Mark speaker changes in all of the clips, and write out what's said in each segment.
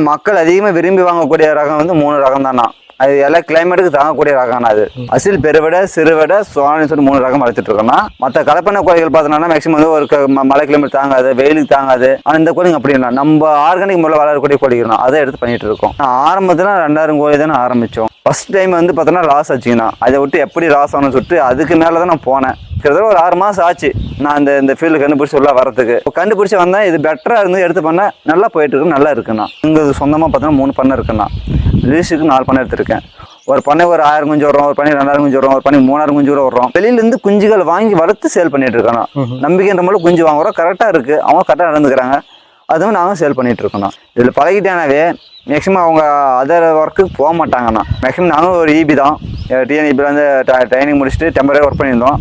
Speaker 1: மக்கள் அதிகமாக விரும்பி வாங்கக்கூடிய ரகம் வந்து மூணு ரகம் தானா அது எல்லா கிளைமேட்டுக்கு தாங்கக்கூடிய ரகம் அது. அசில் பெருவிட சிறுவிட சோழன்னு சொல்லி மூணு ரகம் வளர்த்துட்டு இருக்கோம்னா மற்ற கலப்பண கோழிகள் பார்த்தோம்னா மேக்ஸிமம் வந்து ஒரு க- ம- மழை கிளைமேட் தாங்காது வெயிலுக்கு தாங்காது. ஆனால் இந்த கோழிங்க அப்படி இல்லை. நம்ம ஆர்கானிக் முறையில் வளரக்கூடிய கோழிகள் தான். அதை எடுத்து பண்ணிட்டு இருக்கோம். ஆரம்பத்தில் ரெண்டாயிரம் கோழி தானே ஆரம்பித்தோம் ஃபர்ஸ்ட் டைம் வந்து பார்த்தோன்னா லாஸ் ஆச்சுங்கண்ணா. அதை விட்டு எப்படி லாஸ் ஆகணும்னு சொல்லிட்டு அதுக்கு மேலே தான் நான் போனேன். கிட்டத்தட்ட ஒரு ஆறு மாதம் ஆச்சு. நான் இந்த இந்த ஃபீல்டு கண்டுபிடிச்சி உள்ள வரதுக்கு கண்டுபிடிச்சி வந்தேன் இது பெட்டராக இருந்து எடுத்து பண்ணால் நல்லா போயிட்டு இருக்கு நல்லா இருக்குண்ணா. இங்கே சொந்தமாக பார்த்தோன்னா மூணு பண்ணை இருக்குண்ணா. லீஸுக்கு நாலு பண்ணை எடுத்திருக்கேன். ஒரு பண்ணை ஒரு ஆயிரம் குஞ்சு வரும் ஒரு பண்ணை ரெண்டாயிரம் குஞ்சு வரும் ஒரு பண்ணை மூணாயிரம் குஞ்சு கூட வரும் வெளியிலேருந்து குஞ்சுகள் வாங்கி வளர்த்து சேல் பண்ணிட்டு இருக்கணும் நம்பிக்கைன்ற மூலம் குஞ்சு வாங்குறோம். கரெக்டாக இருக்குது அவங்க கரெக்டாக நடந்துக்கிறாங்க. அதுவும் நாங்கள் சேல் பண்ணிகிட்ருக்கோண்ணா இதில் பழகிட்டேனாவே மேக்ஸிமம் அவங்க அதர் ஒர்க்குக்கு போக மாட்டாங்கண்ணா. மேக்ஸிமம் நாங்களும் ஒரு இபி தான். டிஎன்இபியில் வந்து ட்ரைனிங் முடிச்சுட்டு டெம்பரரி ஒர்க் பண்ணியிருந்தோம்.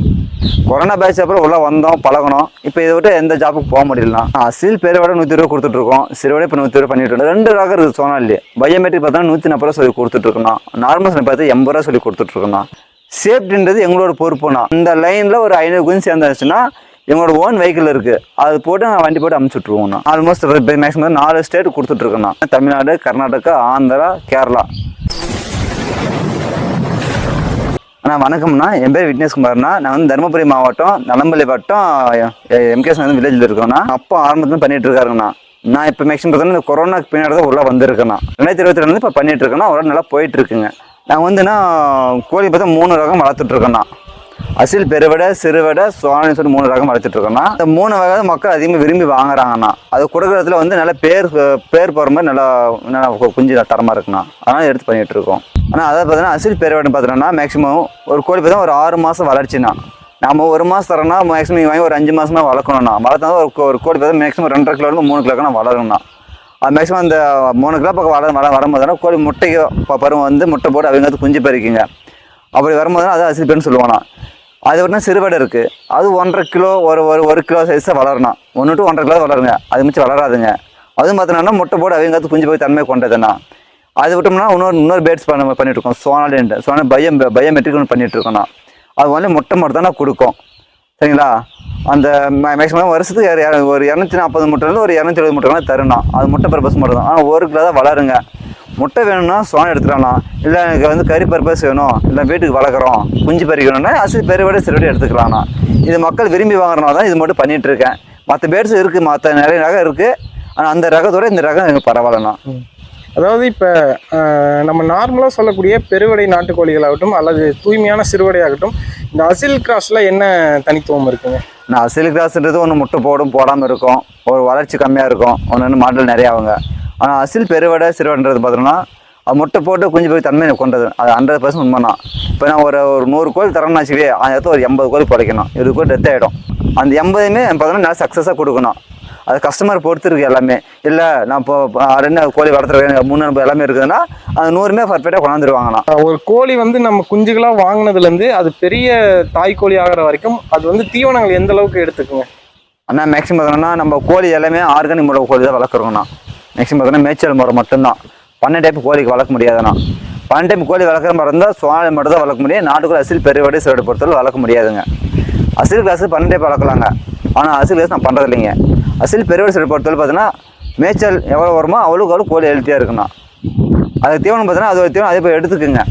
Speaker 1: கொரோனா பேட்ச் அப்புறம் உள்ளே வந்தோம் பழகணும் இப்போ இதை விட்டு எந்த ஜாப்புக்கு போக முடியலண்ணா. அசில் விட நூற்றி ரூபா கொடுத்துட்ருக்கோம். சிறுவோட இப்போ நூற்றி ரூபா பண்ணிட்டு இருக்கோம். ரெண்டு ரகம் இருக்குது சோனாலி பயோமெட்ரிக் பார்த்தா நூற்றி நாற்பது ரூபா சொல்லி கொடுத்துட்ருக்கோம் நார்மல் சொல்லி பார்த்து எண்பது ரூபா சொல்லி கொடுத்துட்ருக்கோண்ணா சேஃப்டின்றது எங்களோட பொறுப்புண்ணா. இந்த லைனில் ஒரு ஐநூறு குஞ்சு சேர்ந்துச்சுன்னா எங்களோட ஓன் வெஹிக்கிள் இருக்குது அது போட்டு நான் வண்டி போட்டு அமுச்சு விட்ருவோம் ஆல்மோஸ்ட் மேக்ஸிமம் நாலு ஸ்டேட் கொடுத்துட்ருக்கோண்ணா தமிழ்நாடு கர்நாடகா ஆந்திரா கேரளா. அண்ணா வணக்கம்ண்ணா. என் பேர் விக்னேஷ்குமார்ண்ணா நான் வந்து தருமபுரி மாவட்டம் நலம்பள்ளி வட்டம் எம்கேஸ் வந்து வில்லேஜில் இருக்கோண்ணா அப்பா ஆரம்பத்தில் பண்ணிட்டு இருக்காருங்கண்ணா. நான் இப்போ மேக்ஸிமம் பார்த்தீங்கன்னா இந்த கொரோனாக்கு பின்னாடி தான் உள்ளே வந்திருக்கேண்ணா ரெண்டாயிரத்தி இருபத்தி ரெண்டு இப்போ பண்ணிட்டு இருக்கேன்னா ஒரு நல்லா போயிட்டு இருக்குங்க. நான் வந்துண்ணா கோழி பார்த்தா மூணு ரகம் வளர்த்துட்டு இருக்கேண்ணா அசில் பெருவடை சிறுவடை சோழன்னு சொல்லி மூணு ரகம் வளர்த்துட்டு இருக்கோம்னா இந்த மூணு வகை மக்கள் அதிகமாக விரும்பி வாங்குறாங்கண்ணா அது கொடுக்குறதுல வந்து நல்ல பேர் பேர் போகிற மாதிரி நல்லா நல்லா குஞ்சு தரமாக இருக்குண்ணா அதனால் எடுத்து பண்ணிட்டு இருக்கோம். ஆனால் அதாவது பார்த்தீங்கன்னா அசில் பெருவிடம் பார்த்தோன்னா மேக்ஸிமம் ஒரு கோழி பார்த்தா ஒரு ஆறு மாதம் வளர்ச்சிண்ணா நம்ம ஒரு மாதம் தரோம்னா மேக்ஸிமம் வாங்கி ஒரு அஞ்சு மாதமா வளர்க்கணும்ண்ணா வளர்த்தா ஒரு ஒரு கோழி பார்த்தா மேக்ஸிமம் ரெண்டரை கிலோலேருந்து மூணு கிலோக்கு நான் அது மேக்ஸிமம் அந்த மூணு கிலோ பக்கம் வளர வள வரும்போதுனா கோழி முட்டைக்கு பருவம் வந்து முட்டை போட்டு அவங்க வந்து குஞ்சு பறிக்குங்க. அப்படி வரும்போது அது அசிப்பேன்னு பேர்னு சொல்லுவானா. அது விட சிறுவடை இருக்குது அது ஒன்றரை கிலோ ஒரு ஒரு ஒரு கிலோ சைஸாக வளரணும். ஒன்று டு ஒன்றரை கிலோ வளருங்க. அது மிச்சம் வளராதுங்க. அதுவும் பார்த்தோன்னா முட்டை போட்டு அவங்க குஞ்சு போய் தன்மை கொண்டதுண்ணா அது விட்டோம்னா இன்னொரு இன்னொரு பேட்ஸ் பண்ண பண்ணிட்டு இருக்கோம் சோனாலேண்டு சோனா பயம் பயோமெட்ரிக் ஒன்று பண்ணிட்டு இருக்கோம்ண்ணா அது வந்து முட்டை மட்டும் தானே கொடுக்கும். சரிங்களா? அந்த மேக்ஸிமம் வருஷத்துக்கு ஒரு இரநூத்தி நாற்பது முட்டைலேருந்து ஒரு இரநூத்தி எழுபது முட்டை தருணும் அது முட்டை பர்பஸ் மட்டும் தான் ஆனால் ஒரு கிலோ தான் வளருங்க. முட்டை வேணும்னா சோனம் எடுத்துக்கலாம். இல்லை எனக்கு வந்து கறி பர்பஸ் வேணும். இல்லை வீட்டுக்கு வளர்க்குறோம். குஞ்சு பறிக்கணும்னா அசல் பெருவடை சிறுவடை எடுத்துக்கலாம்ண்ணா இது மக்கள் விரும்பி வாங்குறனால தான் இது மட்டும் பண்ணிட்டு இருக்கேன். மற்ற பேர்ஸ் இருக்குது மற்ற நிறைய ரகம் இருக்குது ஆனால் அந்த ரகத்தோட இந்த ரகம் எனக்கு பரவாயில்லண்ணா
Speaker 2: அதாவது இப்போ நம்ம நார்மலாக சொல்லக்கூடிய பெருவடை நாட்டுக்கோழிகளாகட்டும் அல்லது தூய்மையான சிறுவடையாகட்டும் இந்த அசில் கிராஸில் என்ன தனித்துவம் இருக்குங்க?
Speaker 1: நான் அசில் கிராஸ்ன்றது ஒன்று முட்டை போடும் போடாமல் இருக்கும். ஒரு வளர்ச்சி கம்மியாக இருக்கும். ஒன்று ஒன்று மாடல் நிறைய ஆகுங்க. ஆனால் அசில் பெருவடை சிறுவடைன்றது பார்த்தோம்னா அது முட்டை போட்டு குஞ்சு போய் தன்மை கொண்டது. அது ஹண்ட்ரட் பர்சன்ட் உண்மைண்ணா இப்போ நான் ஒரு ஒரு நூறு கோழி தரேன்னு வச்சுக்கவே அந்த இடத்துல ஒரு எண்பது கோழி பிழைக்கணும் இருபது கோழி டெத் ஆகிடும் அந்த எண்பதுமே பார்த்தோம்னா நல்லா சக்ஸஸாக கொடுக்கணும். அது கஸ்டமர் பொறுத்து இருக்கு எல்லாமே. இல்லை நான் இப்போ ரெண்டு கோழி வளர்த்துருக்கேன் மூணு எல்லாமே இருக்குதுன்னா அது நூறுமே பர்ஃபெக்டாக கொண்டாந்துருவாங்கண்ணா.
Speaker 2: ஒரு கோழி வந்து நம்ம குஞ்சுகளாக வாங்கினதுலேருந்து அது பெரிய தாய்க்கோழி ஆகிற வரைக்கும் அது வந்து தீவனங்கள் எந்த அளவுக்கு எடுத்துக்குங்க?
Speaker 1: அண்ணா மேக்ஸிமம் பார்த்தோம்னா நம்ம கோழி எல்லாமே ஆர்கானிக் முறை கோழி தான் வளர்க்குறோங்கண்ணா. மேக்ஸிமம் பார்த்தீங்கன்னா மேய்ச்சல் முறை மட்டும்தான். பன்னெண்டு டைப் கோழிக்கு வளர்க்க முடியாதுண்ணா. பன்னெண்டு டைப் கோழி வளர்க்குற மாதிரி இருந்தால் சோழ மட்டும் தான் வளர்க்க முடியும். நாட்டுக்குள்ள அசில் பெருவடை சிறுவடை பொறுத்தவரை வளர்க்க முடியாதுங்க. அசில் கிளாஸ் பன்னெண்டு டைப் வளர்க்கலாங்க. ஆனால் அசில் கிளாஸ் நான் பண்ணுறது இல்லைங்க அசில் பெருவடை சிறுவடை பொறுத்தவரை பார்த்தீங்கன்னா மேய்ச்சல் எவ்வளோ வருமோ அவ்வளோக்கு அவ்வளோ கோழி ஹெல்த்தியாக இருக்குண்ணா. அதுக்கு தீவனம் பார்த்தீங்கன்னா அது ஒரு தீவனம் அதே போய் எடுத்துக்குங்க.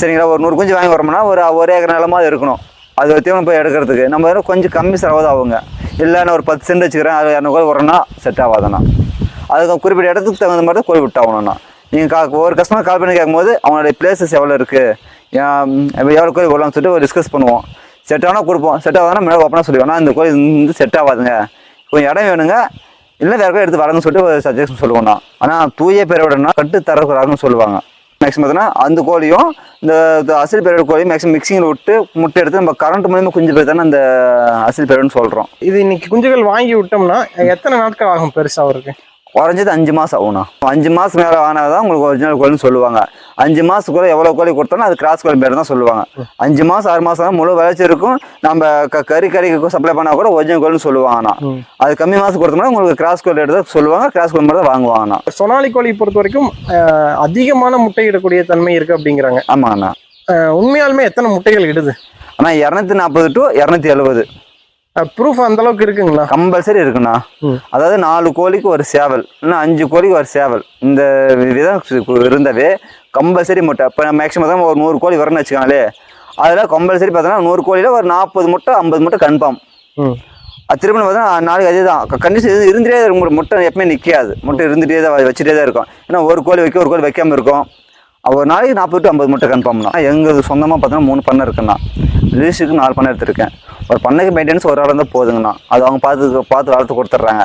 Speaker 1: சரிங்களா? ஒரு நூறு குஞ்சு வாங்கி வரோம்னா ஒரு ஒரு ஏக்கர் நிலமாக அது இருக்கணும். அது ஒரு தீவனம் போய் எடுக்கிறதுக்கு. நம்ம கொஞ்சம் கம்மி செலவு தான் ஆகுங்க. இல்லை நான் ஒரு பத்து சென்ட் வச்சுக்கிறேன் அது இரநூறு கோழி வரணும்னா செட் ஆகாதுண்ணா. அதுக்கு குறிப்பிட்ட இடத்துக்கு தகுந்த மாதிரி தான் கோழி விட்டாகணும்ண்ணா நீங்கள் கா ஒரு கஸ்டமர் கால் பண்ணி கேட்கும்போது அவனுடைய பிளேசஸ் எவ்வளோ இருக்குது எவ்வளோ கோழி வரலாம்னு சொல்லிட்டு ஒரு டிஸ்கஸ் பண்ணுவோம். செட் ஆனால் கொடுப்போம். செட் ஆகாதுன்னா மேலே ஓப்பனாக சொல்லுவோம் ஆனால் இந்த கோழி வந்து செட் ஆகாதுங்க. கொஞ்சம் இடம் வேணுங்க. இல்லை வேறு கோயில் எடுத்து வரணும்னு சொல்லிட்டு ஒரு சஜஷன் சொல்லுவோம்ண்ணா ஆனால் தூய பேரோடனா கட்டு தரக்கூடாதுன்னு சொல்லுவாங்க. மேக்ஸிமம் பார்த்தீங்கன்னா அந்த கோழியும் இந்த அசில் பேரோட கோழியும் மேக்ஸிமம் மிக்சிங்கில் விட்டு முட்டை எடுத்து நம்ம கரண்ட் மூலியமாக குஞ்சு பேர் தானே அந்த அசில் பேரோன்னு சொல்கிறோம்
Speaker 2: இது இன்னைக்கு குஞ்சுகள் வாங்கி விட்டோம்னா எத்தனை நாட்கள் ஆகும் பெருசாக அவருக்கு?
Speaker 1: குறைஞ்சது அஞ்சு மாதம் ஆகும்ண்ணா. அஞ்சு மாதம் மேலே ஆனால் தான் உங்களுக்கு ஒரிஜினல் கோழின்னு சொல்லுவாங்க. அஞ்சு மாதத்துக்குள்ள எவ்வளோ கோழி கொடுத்தாலும் அது கிராஸ் கோழி பேர் தான் சொல்லுவாங்க. அஞ்சு மாதம் ஆறு மாதம் முழு வளர்ச்சி இருக்கும். நம்ம க கறி கறிக்கு சப்ளை பண்ணால் கூட ஒரிஜினல் கோழின்னு சொல்லுவாங்கண்ணா. அது கம்மி மாதம் கொடுத்தோம்னா உங்களுக்கு கிராஸ் கோழி எடுத்து சொல்லுவாங்க கிராஸ் கோழி மட்டும் தான் வாங்குவாங்கண்ணா.
Speaker 2: சொனாலி கோழி பொறுத்த வரைக்கும் அதிகமான முட்டையிடக்கூடிய தன்மை இருக்குது அப்படிங்கிறாங்க.
Speaker 1: ஆமாங்கண்ணா.
Speaker 2: உண்மையாலுமே எத்தனை முட்டைகள் இடுது?
Speaker 1: ஆனால் இரநூத்தி நாற்பது டு இரநூத்தி எழுபது
Speaker 2: ப்ரூஃப் அந்த அளவுக்கு இருக்குங்களா?
Speaker 1: கம்பல்சரி இருக்குண்ணா. அதாவது நாலு கோழிக்கு ஒரு சேவல் இன்னும் அஞ்சு கோழிக்கு ஒரு சேவல். இந்த விதம் இருந்தவே கம்பல்சரி முட்டை. இப்போ மேக்ஸிமம் தான் ஒரு நூறு கோழி வரும்னு வச்சுக்காங்களே. அதில் கம்பல்சரி பார்த்தோன்னா நூறு கோழியில் ஒரு நாற்பது முட்டை ஐம்பது முட்டை கன்ஃபார்ம் அது திரும்ப பார்த்தா நாளைக்கு அதே தான் கண்டிஷன் இது இருந்துட்டே தான் இருக்கும். முட்டை எப்பவுமே நிற்காது முட்டை இருந்துகிட்டே தான் வச்சுட்டே தான் இருக்கும். ஏன்னா ஒரு கோழி வைக்க ஒரு கோழி வைக்காம இருக்கும். ஒரு நாளைக்கு நாற்பது டு ஐம்பது முட்டை கன்ஃபார்ம்னா எங்களுக்கு சொந்தமாக பார்த்தோன்னா மூணு பண்ணை இருக்குண்ணா. லீஸுக்கு நாலு பண்ணை எடுத்திருக்கேன் ஒரு பண்ணைக்கு மெயின்டெனன்ஸ் ஒரு ஆள் இருந்தால் போதுங்கண்ணா. அது அவங்க பார்த்து பார்த்து வளர்த்து கொடுத்துட்றாங்க.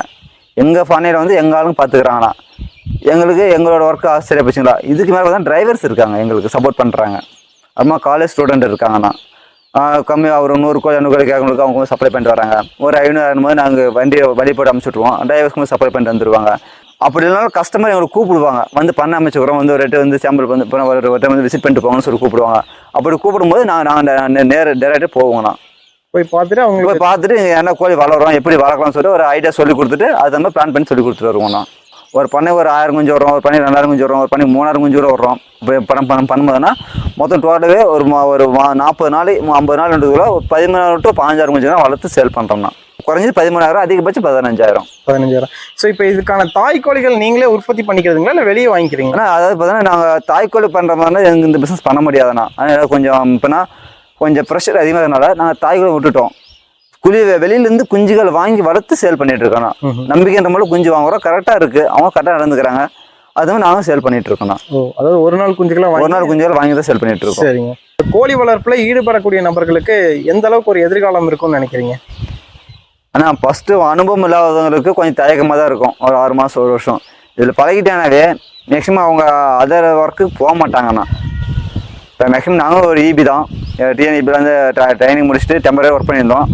Speaker 1: எங்கள் பண்ணையில் வந்து எங்கள் ஆளுங்க பார்த்துக்கிறாங்கண்ணா. எங்களுக்கு எங்களோட ஒர்க்கு ஆச்சரிய போச்சுங்களா இதுக்கு மேலே தான் டிரைவர்ஸ் இருக்காங்க எங்களுக்கு சப்போர்ட் பண்ணுறாங்க அப்புறமா காலேஜ் ஸ்டூடெண்ட் இருக்காங்கண்ணா. கம்மியாக ஒரு நூறு கோடி இரநூறு கோடி கேட்கறவங்களுக்கு அவங்க சப்ளை பண்ணிட்டு வராங்க. ஒரு ஐநூறு போது நாங்கள் வண்டி வண்டி போட்டு அனுப்பிச்சுட்ருவோம் டிரைவர்ஸ்க்கு சப்ளை பண்ணிட்டு வந்துருவாங்க. அப்படி இல்லைனாலும் கஸ்டமர் எங்களுக்கு கூப்பிடுவாங்க. வந்து பண்ண அமைச்சுக்கிறோம் வந்து ஒரு ரெட்டு வந்து சாம்பிள் வந்து இப்போ ஒரு time வந்து விசிட் பண்ணிட்டு போங்கன்னு சொல்லி கூப்பிடுவாங்க. அப்படி கூப்பிடும்போது நாங்கள் நாங்கள் நேர டேரெக்டாக போவோங்கண்ணா
Speaker 2: போய் பார்த்துட்டு அவங்களுக்கு
Speaker 1: போய் பார்த்துட்டு என்ன கோழி வளரும் எப்படி வளர்க்கலாம்னு சொல்லி ஒரு ஐடியா சொல்லி கொடுத்துட்டு அது மாதிரி பிளான் பண்ணி சொல்லி கொடுத்துட்டு வருவோம்ண்ணா ஒரு பண்ணை ஒரு ஆயிரம் குஞ்சு வரும் ஒரு பண்ணை ரெண்டாயிரம் குஞ்சு வரும் ஒரு பண்ணை மூணாயிரம் குஞ்சு கூட வரும் இப்போ பணம் பணம் பண்ணும்போதுன்னா மொத்தம் டோட்டலாகவே ஒரு ஒரு நாற்பது நாள் ஐம்பது நாள் ரெண்டு பதிமூணாயிரம் டு பாஞ்சாயிரம் குஞ்சு தான் வளர்த்து சேல் பண்ணுறோம்னா குறைஞ்சது பதிமூணாயிரம் அதிகபட்சம் பதினஞ்சாயிரம்.
Speaker 2: பதினஞ்சாயிரம். ஸோ இப்போ இதுக்கான தாய் கோழிகள் நீங்களே உற்பத்தி பண்ணிக்கிறதுங்களா? இல்லை வெளியே வாங்கிக்கிறீங்களா?
Speaker 1: அதாவது பார்த்தீங்கன்னா நாங்கள் தாய்க்கோழி பண்ணுற மாதிரி எங்களுக்கு இந்த பிஸ்னஸ் பண்ண முடியாதுண்ணா. அதனால் கொஞ்சம் இப்போனா கொஞ்சம் ப்ரெஷர் அதிகமாக இருக்கனால நாங்கள் தாய்க்கோழி விட்டுட்டோம். குழி வெளியிலேருந்து குஞ்சுகள் வாங்கி வளர்த்து சேல் பண்ணிட்டு இருக்கோம். நம்பிக்கைன்ற மூலம் குஞ்சு வாங்குறோம். கரெக்டாக இருக்குது அவங்க கரெக்டாக நடந்துக்கிறாங்க. அதுவும் நாங்களும் சேல் பண்ணிட்டு இருக்கோம்
Speaker 2: ஓ அதாவது ஒரு நாள் குஞ்சுக்கெல்லாம்
Speaker 1: ஒரு நாள் குஞ்சுகள் வாங்கி தான் சேல் பண்ணிட்டு இருக்கோம்
Speaker 2: சரிங்க கோழி வளர்ப்புல ஈடுபடக்கூடிய நபர்களுக்கு எந்த அளவுக்கு ஒரு எதிர்காலம் இருக்கும்னு நினைக்கிறீங்க?
Speaker 1: ஆனால் ஃபஸ்ட்டு அனுபவம் இல்லாதவங்களுக்கு கொஞ்சம் தயக்கமாக தான் இருக்கும். ஒரு ஆறு மாதம் ஒரு வருஷம். இதில் பழகிட்டேனாவே மேக்ஸிமம் அவங்க அதர் ஒர்க்குக்கு போக மாட்டாங்கண்ணா. இப்போ மேக்ஸிமம் நாங்களும் ஒரு இபி தான். டிஎன்இபியில் வந்து ட்ரைனிங் முடிச்சுட்டு டெம்பரரி ஒர்க் பண்ணியிருந்தோம்.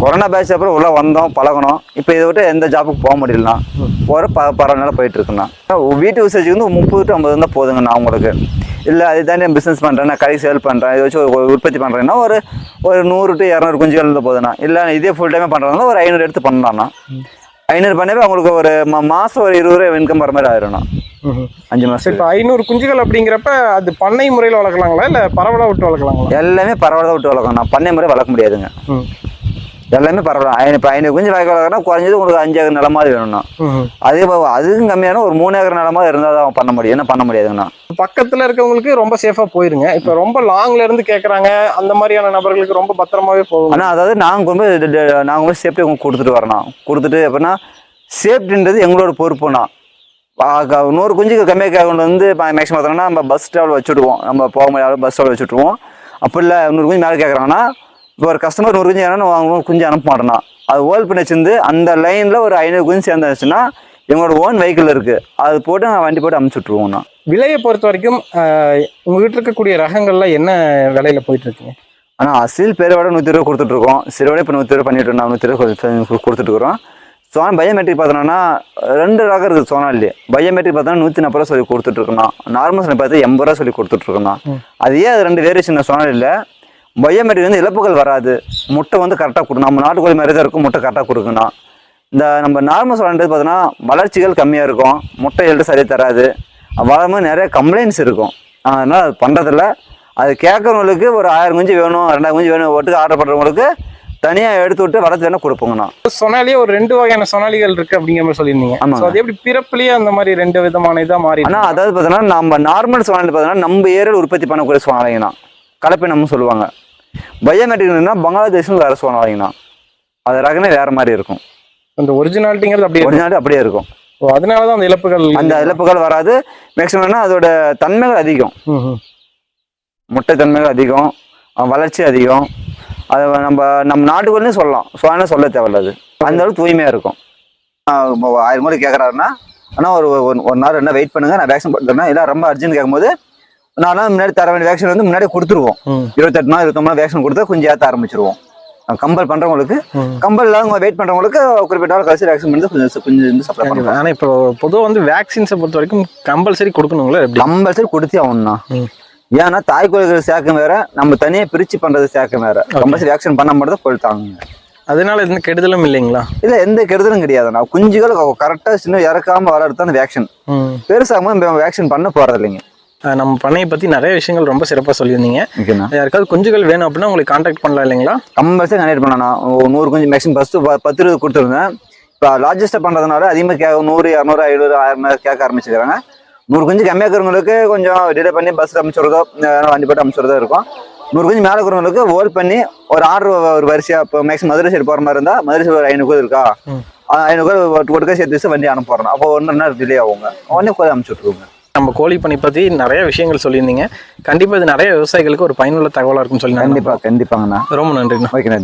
Speaker 1: கொரோனா பேட்ச் அப்புறம் உள்ளே வந்தோம் பழகணும் இப்போ இதை விட்டு எந்த ஜாபுக்கு போக முடியலண்ணா. போகிற ப பரவாயில்ல போயிட்டு இருக்குண்ணா. வீட்டு யூசேஜ் வந்து முப்பது டு ஐம்பது இருந்தால் போதுங்கண்ணா அவங்களுக்கு. இல்லை அது தானே பிஸ்னஸ் பண்ணுறேன் நான் சேல் பண்ணுறேன் இதை வச்சு ஒரு உற்பத்தி பண்ணுறேன்னா ஒரு ஒரு நூறு டு இரநூறு குஞ்சுகள் இருந்தால் போதுண்ணா. இல்லை இதே ஃபுல் டைமே பண்ணுறாங்கன்னா ஒரு ஐநூறு எடுத்து பண்ணலாம்ண்ணா ஐநூறு பண்ணவே அவங்களுக்கு ஒரு மாதம் ஒரு இருபது ரூபா இன்கம் வர மாதிரி ஆயிரும்ண்ணா. அஞ்சு மாதம்
Speaker 2: இப்போ ஐநூறு குஞ்சுகள் அப்படிங்கிறப்ப அது பண்ணை முறையில் வளர்க்கலாங்களா இல்லை பரவலாக விட்டு வளர்க்கலாங்களா?
Speaker 1: எல்லாமே பரவாயில்ல விட்டு வளர்க்கணும். பண்ணை முறை வளர்க்க முடியாதுங்க. எல்லாமே பரவாயில்ல. ஐநூறு இப்போ ஐநூறு குஞ்சு வளர்க்கணும் குறைஞ்சது உங்களுக்கு அஞ்சு ஏக்கர் நிலமாதிரி வேணும்ண்ணா
Speaker 2: ம்
Speaker 1: அதே அதுக்கும் கம்மியான ஒரு மூணு ஏக்கர் நிலமா இருந்தால் தான் பண்ண முடியும். என்ன பண்ண முடியாதுங்கண்ணா?
Speaker 2: பக்கத்துல இருக்கவங்களுக்கு ரொம்ப சேஃபா போயிருங்க. இப்போ ரொம்ப லாங்ல இருந்து கேக்குறாங்க. அந்த மாதிரியான நபர்களுக்கு ரொம்ப பத்திரமாவே போகும்
Speaker 1: ஆனால் அதாவது நாங்கள் கொண்டு நாங்கள் போய் சேஃப்டி உங்களுக்கு கொடுத்துட்டு வரணும் கொடுத்துட்டு எப்படின்னா சேஃப்டின்றது எங்களோட பொறுப்புண்ணா. நூறு குஞ்சுக்கு கம்மியாக கொண்டு வந்து மேக்ஸிமம் பார்த்தோம்னா நம்ம பஸ் ஸ்டாவில் வச்சுடுவோம் நம்ம போக முடியாத பஸ் ஸ்டாவில் வச்சுட்டுருவோம். அப்படி இல்லை நூறு குஞ்சு மேலே கேட்குறாங்கன்னா இப்போ ஒரு கஸ்டமர் நூறு குஞ்சு வேணும் வாங்குவோம் குஞ்சு அனுப்ப மாட்டோம்னா அது ஹோல் பண்ணி வச்சிருந்து அந்த லைனில் ஒரு ஐநூறு குஞ்சு சேர்ந்துச்சுன்னா எங்களோட ஓன் வெஹிக்கிள் இருக்குது அது போட்டு நான் வண்டி போட்டு அமுச்சு விட்ருவோம்ண்ணா
Speaker 2: விலையை பொறுத்த வரைக்கும் உங்ககிட்ட இருக்கக்கூடிய ரகங்கள்ல என்ன விலையில போயிட்டு இருக்குங்க
Speaker 1: ஆனால் அசில் பேரோட நூற்றி இருபது கொடுத்துட்ருக்கோம். சிறுவடை இப்போ நூற்றி இருபது பண்ணிட்டு இருந்தோம் நூற்றி இருபது கொடுத்துட்ருக்குறோம். சோனா பயோமெட்ரிக் பார்த்தோன்னா ரெண்டு ரகம் இருக்குது சோனாலே பயோமெட்ரிக் பார்த்தோன்னா நூற்றி நாற்பது ரூபா சொல்லி கொடுத்துட்ருக்கோம் நார்மல் சொல்லி பார்த்து எண்பது ரூபா சொல்லி கொடுத்துட்ருக்கோம். அது அது ரெண்டு வேரியேஷன் சோனாலில் பயோமெட்ரிக் வந்து இழப்புகள் வராது. முட்டை வந்து கரெக்டாக கொடு நம்ம நாட்டுக்கோழி மாதிரி தான் இருக்கும் முட்டை கரெக்டாக கொடுக்கணும் இந்த நம்ம நார்மல் சோனான்றது பார்த்தோன்னா வளர்ச்சிகள் கம்மியாக இருக்கும். முட்டை எழுத்து சரியாக தராது. வளரும்போது நிறைய கம்ப்ளைண்ட்ஸ் இருக்கும். அதனால் அது பண்ணுறதில்ல அது கேட்குறவங்களுக்கு ஒரு ஆயிரம் குஞ்சு வேணும் ரெண்டாயிரம் குஞ்சு வேணும் ஒட்டுக்கு ஆர்டர் பண்ணுறவங்களுக்கு தனியாக எடுத்து விட்டு வளர்த்து வேணால் கொடுப்போங்கண்ணா.
Speaker 2: சொனாலியே ஒரு ரெண்டு வகையான சொனாலிகள் இருக்கு அப்படிங்கிற மாதிரி சொல்லியிருந்தீங்க. So, அது எப்படி பிறப்புலயே அந்த மாதிரி ரெண்டு விதமான இதா மாறி
Speaker 1: ஆனால் அதாவது பார்த்தோன்னா நம்ம நார்மல் சோனாலி பார்த்தோன்னா நம்ம ஏரியாவில் உற்பத்தி பண்ணக்கூடிய சோனாலிங்கண்ணா கலப்பை நம்ம சொல்லுவாங்க. பயோமெட்ரிக்னா பங்களாதேஷ்னு வேறு சோனாலிங்கண்ணா அது ரகமே வேறு மாதிரி இருக்கும்.
Speaker 2: அந்த ஒரிஜினாலிட்டிங்கிறது அப்படியே.
Speaker 1: ஒரிஜினாலிட்டி அப்படியே இருக்கும்.
Speaker 2: ஓ, அதனாலதான் அந்த இழப்புகள்
Speaker 1: அந்த இழப்புகள் வராது. மேக்ஸிமம்னா அதோட தன்மைகள் அதிகம். முட்டை தன்மைகள் அதிகம். வளர்ச்சி அதிகம். அது நம்ம நம்ம நாட்டுக்குள்ளே சொல்லலாம். சோனா சொல்ல தேவையில்ல அது. அந்த அளவுக்கு தூய்மையாக இருக்கும். ஆயிரம் முறை கேட்குறாருன்னா ஆனால் ஒரு ஒரு- ஒரு நாள் ரெண்டா வெயிட் பண்ணுங்க. நான் வேக்சின் போட்டுறேன் இல்லை ரொம்ப அர்ஜென்ட் கேட்கும்போது நான் முன்னாடி தர வேண்டிய வேக்சின் வந்து முன்னாடியே கொடுத்துருவோம். இருபத்தெட்டு நாள் இருபத்தொம்பது நாள் வேக்சின் கொடுத்தா கொஞ்சம் ஏற்ற ஆரம்பிச்சிருவோம். கம்பல் பண்ணுறவங்களுக்கு
Speaker 2: ம்.
Speaker 1: கம்பல் இல்லாதவங்க வெயிட் பண்ணுறவங்களுக்கு குறிப்பிட்ட நாள் கழிச்சு வேக்சின் பண்ணி கொஞ்சம் கொஞ்சம் சப்ளை. பண்ணுவோம்
Speaker 2: ஆனா இப்போ பொதுவா வந்து வேக்சின்ஸை பொறுத்த வரைக்கும் கம்பல்சரி கொடுக்கணுங்களா
Speaker 1: கம்பல்சரி கொடுத்தே ஆகணும்ண்ணா.
Speaker 2: ம்.
Speaker 1: ஏன்னா தாய்க்கோழிகள் சேர்க்கம் வேற நம்ம தனியா பிரிச்சு பண்றது சேர்க்கம் வேற. கம்பல்சரி வேக்சின் பண்ண மட்டும் தான் கொளுத்தாங்க
Speaker 2: அதனால எந்த கெடுதலும் இல்லைங்களா?
Speaker 1: இல்ல எந்த கெடுதலும் கிடையாதுண்ணா. குஞ்சுகள் கரெக்டா சின்ன இறக்காம வளர்த்து அந்த வேக்சின் பெருசாகும் வேக்சின் பண்ண போறது இல்லைங்க
Speaker 2: நம்ம பண்ணையை பற்றி நிறைய விஷயங்கள் ரொம்ப சிறப்பாக சொல்லியிருந்தீங்க. யாருக்காவது குஞ்சுகள் வேணும் அப்படின்னா உங்களுக்கு காண்டாக்ட் பண்ணலாம் இல்லைங்களா?
Speaker 1: கம்பல்சரி கனெக்ட் ஒரு நூறு கொஞ்சம் மேக்ஸிமம் ஃபஸ்ட்டு பத்து இருபது கொடுத்துருந்தேன். இப்போ லார்ஜஸ்ட்டாக பண்ணுறதுனால அதிகமாக கே நூறு இரநூறு ஐநூறு ஆயிரம் கேட்க ஆரம்பிச்சுக்கிறாங்க. நூறு குஞ்சு கம்மியாக இருக்கிறவங்களுக்கு கொஞ்சம் டிலே பண்ணி பஸ் இல்லைன்னா வண்டி போட்டு அனுப்பிச்சுறதோ இருக்கும். நூறு குஞ்சு மேலே இருக்கிறவங்களுக்கு ஹோல்ட் பண்ணி ஒரு ஆர்டர் ஒரு வரிசையாக இப்போ மேக்ஸிமம் மதுரை சைடு போகிற மாதிரி இருந்தால் மதுரை சைடு ஒரு ஐநூறு கூட இருக்கா. ஐநூறு கூட ஒட்டுக்கா சேர்த்து வண்டி அனுப்புறோம் அப்போ ஒன்று ரெண்டு நேரம் டிலே ஆகுங்க. உடனே கூட அனுப்பிச்சு விட்ருவோங்க
Speaker 2: நம்ம கோழி பண்ணி பற்றி நிறைய விஷயங்கள் சொல்லியிருந்தீங்க. கண்டிப்பாக இது நிறைய விவசாயிகளுக்கு ஒரு பயனுள்ள தகவலாக இருக்கும்னு சொல்லி
Speaker 1: கண்டிப்பாக கண்டிப்பாங்கண்ணா.
Speaker 2: ரொம்ப நன்றிண்ணா.
Speaker 1: ஓகேண்ணா